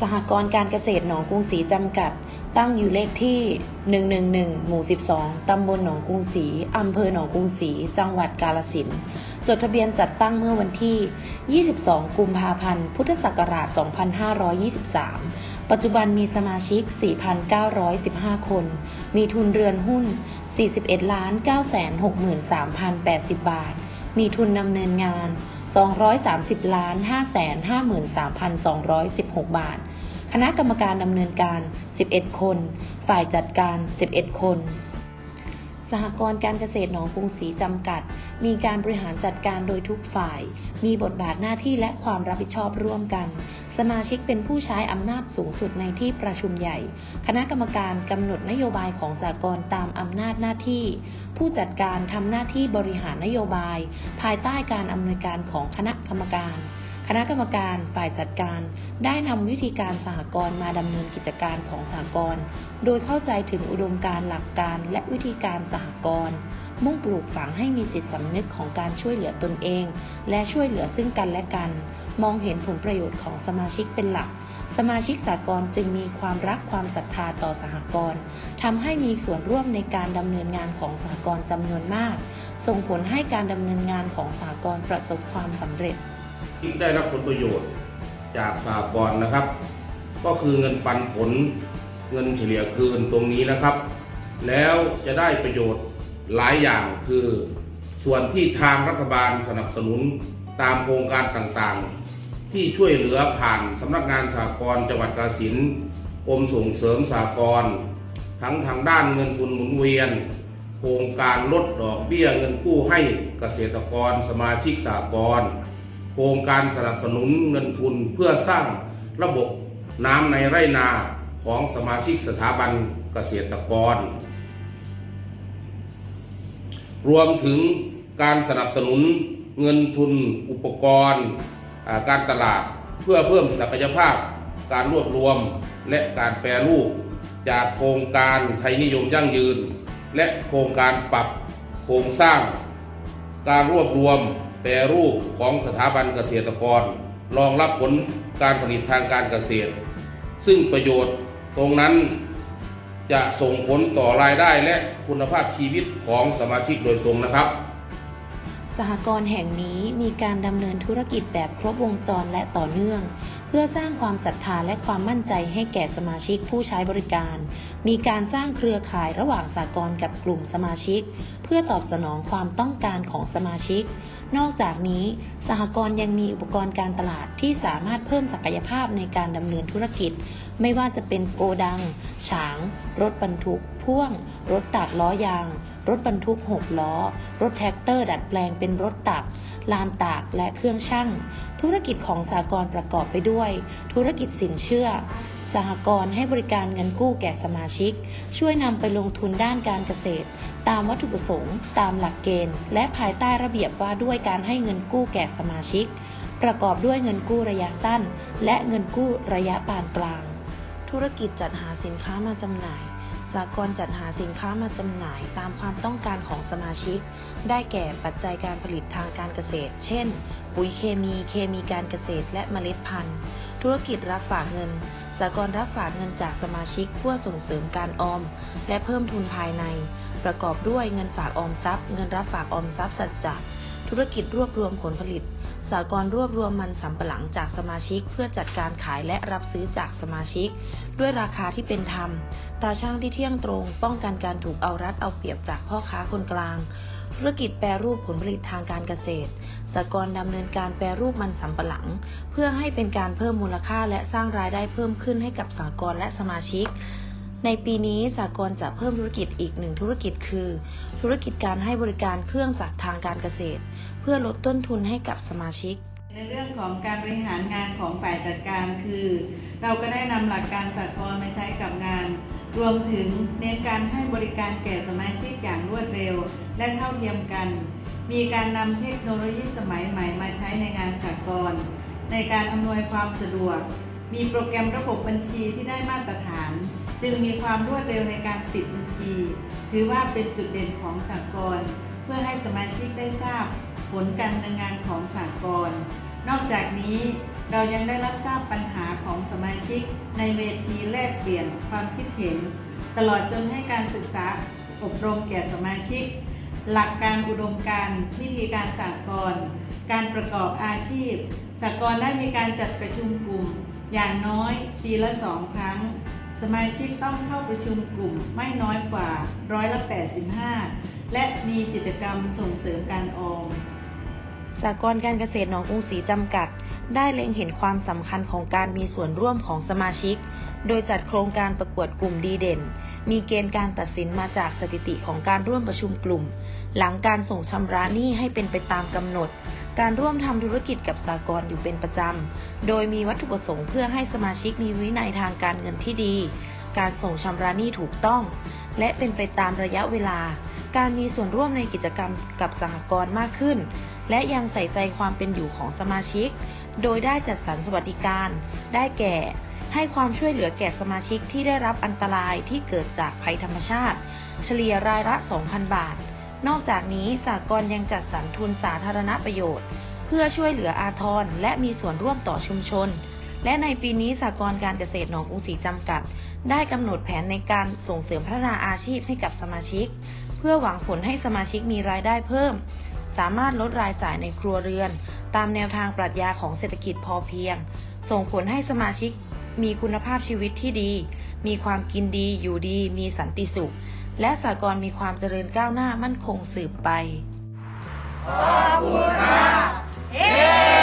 สหกรณ์การเกษตรหนองกรุงศรีจำกัด ตั้งอยู่เลขที่ 111 หมู่ 12 ตำบลหนองกรุงศรีอำเภอหนองกรุงศรี จังหวัดกาฬสินธุ์จดทะเบียนจัดตั้งเมื่อวันที่ 22 กุมภาพันธ์ พุทธศักราช 2523 ปัจจุบันมีสมาชิก 4,915 คน มีทุนเรือนหุ้น 41 ล้าน 9 6 3 0 8 0 บาท มีทุนดำเนินงาน230ล้าน5 5 3 2 1 6 บาท คณะกรรมการดำเนินการ 11 คน ฝ่ายจัดการ 11 คน สหกรณ์การเกษตรหนองกรุงศรีจำกัด มีการบริหารจัดการโดยทุกฝ่าย มีบทบาทหน้าที่และความรับผิดชอบร่วมกัน สมาชิกเป็นผู้ใช้อำนาจสูงสุดในที่ประชุมใหญ่ คณะกรรมการกำหนดนโยบายของสหกรณ์ตามอำนาจหน้าที่ผู้จัดการทำหน้าที่บริหารนโยบาย ภายใต้การอำนวยการของคณะกรรมการ คณะกรรมการฝ่ายจัดการ ได้นำวิธีการสหกรณ์มาดำเนินกิจการของสหกรณ์โดยเข้าใจถึงอุดมการณ์หลักการและวิธีการสหกรณ์มุ่งปลูกฝังให้มีจิตสำนึกของการช่วยเหลือตนเอง และช่วยเหลือซึ่งกันและกัน มองเห็นผลประโยชน์ของสมาชิกเป็นหลัก สมาชิกสากลจึงมีความรักความศรัทธาต่อสหกรณ์ทำให้มีส่วนร่วมในการดำเนินงานของสหกรณ์จำนวนมาก ส่งผลให้การดำเนินงานของสหกรณ์ประสบความสำเร็จที่ได้รับผลประโยชน์ จากสหกรณ์นะครับ ก็คือเงินปันผลเงินเฉลี่ยคืนตรงนี้นะครับ แล้วจะได้ประโยชน์หลายอย่างคือ ส่วนที่ทางรัฐบาลสนับสนุนตามโครงการต่างๆ ที่ช่วยเหลือผ่านสำนักงานสหกรณ์จังหวัดกาฬสินธุ์กรมส่งเสริมสหกรณ์ทั้งทางด้านเงินทุนหมุนเวียน โครงการลดดอกเบี้ยเงินกู้ให้เกษตรกรสมาชิกสหกรณ์ โครงการสนับสนุนเงินทุนเพื่อสร้างระบบน้ำในไร่นาของสมาชิกสถาบันเกษตรกร รวมถึงการสนับสนุนเงินทุนอุปกรณ์การตลาดเพื่อเพิ่มศักยภาพ การรวบรวมและการแปรรูป จากโครงการไทยนิยมยั่งยืน และโครงการปรับโครงสร้าง การรวบรวม แปรรูปของสถาบันเกษตรกร รองรับผลการผลิตทางการเกษตร ซึ่งประโยชน์ตรงนั้นจะส่งผลต่อรายได้และคุณภาพชีวิตของสมาชิกโดยตรงนะครับ สหกรณ์แห่งนี้มีการดำเนินธุรกิจแบบครบวงจรและต่อเนื่อง เพื่อสร้างความศรัทธาและความมั่นใจให้แก่สมาชิกผู้ใช้บริการ มีการสร้างเครือข่ายระหว่างสหกรณ์กับกลุ่มสมาชิก เพื่อตอบสนองความต้องการของสมาชิก นอกจากนี้ สหกรณ์ยังมีอุปกรณ์การตลาดที่สามารถเพิ่มศักยภาพในการดำเนินธุรกิจ ไม่ว่าจะเป็นโกดัง ฉาง รถบรรทุก พ่วง รถตักล้อยาง รถบรรทุก 6 ล้อ รถแท็กเตอร์ดัดแปลงเป็นรถตัก ลานตากและเครื่องชั่งธุรกิจของสหกรประกอบไปด้วย ธุรกิจสินเชื่อ สหกรณ์ให้บริการเงินกู้แก่สมาชิก ช่วยนำไปลงทุนด้านการเกษตร ตามวัตถุประสงค์ ตามหลักเกณฑ์ และภายใต้ระเบียบว่าด้วยการให้เงินกู้แก่สมาชิก ประกอบด้วยเงินกู้ระยะสั้น และเงินกู้ระยะปานกลาง ธุรกิจจัดหาสินค้ามาจำหน่าย สากลจัดหาสินค้ามาจำหน่ายตามความต้องการของสมาชิก ได้แก่ปัจจัยการผลิตทางการเกษตร เช่น ปุ๋ยเคมี เคมีการเกษตร และเมล็ดพันธุ์ ธุรกิจรับฝากเงิน สากลรับฝากเงินจากสมาชิกเพื่อส่งเสริมการออม และเพิ่มทุนภายใน ประกอบด้วยเงินฝากออมทรัพย์ เงินรับฝากออมทรัพย์สัจจะ ธุรกิจรวบรวมผลผลิต สากลรวบรวมมันสำปะหลังจากสมาชิก เพื่อจัดการขายและรับซื้อจากสมาชิก ด้วยราคาที่เป็นธรรม ตาช่างที่เที่ยงตรง ป้องกันการถูกเอารัดเอาเปรียบจากพ่อค้าคนกลาง ธุรกิจแปรรูปผลผลิตทางการเกษตรสากลดำเนินการแปรรูปมันสำปะหลัง เพื่อให้เป็นการเพิ่มมูลค่าและสร้างรายได้เพิ่มขึ้นให้กับสากลและสมาชิกในปีนี้สากลจะเพิ่มธุรกิจอีกหนึ่งธุรกิจคือ ธุรกิจการให้บริการเครื่องจักรทางการเกษตร พื่อลดต้นทุนให้กับสมาชิก ในเรื่องของการบริหารงานของฝ่ายจัดการคือ เราก็ได้นำหลักการสากลมาใช้กับงาน รวมถึงเน้นการให้บริการแก่สมาชิกอย่างรวดเร็ว และเท่าเทียมกัน มีการนำเทคโนโลยีสมัยใหม่มาใช้ในงานสากลในการอำนวยความสะดวก มีโปรแกรมระบบบัญชีที่ได้มาตรฐาน จึงมีความรวดเร็วในการปิดบัญชี ถือว่าเป็นจุดเด่นของสากล เพื่อให้สมาชิกได้ทราบผลการดำเนินงานของสากลนอกจากนี้เรายังได้รับทราบปัญหาของสมาชิกในเวทีแลกเปลี่ยนความคิดเห็น ตลอดจนให้การศึกษาอบรมแก่สมาชิก หลักการอุดมการณ์วิธีการสากลการประกอบอาชีพสากลได้มีการจัดประชุมกลุ่ม อย่างน้อยปีละสองครั้ง สมาชิกต้องเข้าประชุมกลุ่มไม่น้อยกว่าร้อยละ85 และมีกิจกรรมส่งเสริมการออมสากลการเกษตรหนองกรุงศรีจำกัด ได้เล็งเห็นความสำคัญของการมีส่วนร่วมของสมาชิก โดยจัดโครงการประกวดกลุ่มดีเด่น มีเกณฑ์การตัดสินมาจากสถิติของการร่วมประชุมกลุ่ม หลังการส่งชำระหนี้ให้เป็นไปตามกำหนด การร่วมทำธุรกิจกับสากลอยู่เป็นประจำ โดยมีวัตถุประสงค์เพื่อให้สมาชิกมีวินัยทางการเงินที่ดี การส่งชำระหนี้ถูกต้อง และเป็นไปตามระยะเวลา การมีส่วนร่วมในกิจกรรมกับสหกรณ์มากขึ้น และยังใส่ใจความเป็นอยู่ของสมาชิก โดยได้จัดสรรสวัสดิการ ได้แก่ ให้ความช่วยเหลือแก่สมาชิกที่ได้รับอันตรายที่เกิดจากภัยธรรมชาติ เฉลี่ยรายละ 2,000 บาท นอกจากนี้สากลยังจัดสรรทุนสาธารณประโยชน์ เพื่อช่วยเหลืออาทรและมีส่วนร่วมต่อชุมชน และในปีนี้สากลการเกษตรหนองกรุงศรีจำกัด ได้กำหนดแผนในการส่งเสริมพัฒนาอาชีพให้กับสมาชิก เพื่อหวังผลให้สมาชิกมีรายได้เพิ่ม สามารถลดรายจ่ายในครัวเรือน ตามแนวทางปรัชญาของเศรษฐกิจพอเพียง ส่งผลให้สมาชิกมีคุณภาพชีวิตที่ดี มีความกินดีอยู่ดี มีสันติสุข และสากลมีความเจริญก้าวหน้ามั่นคงสืบไปเย้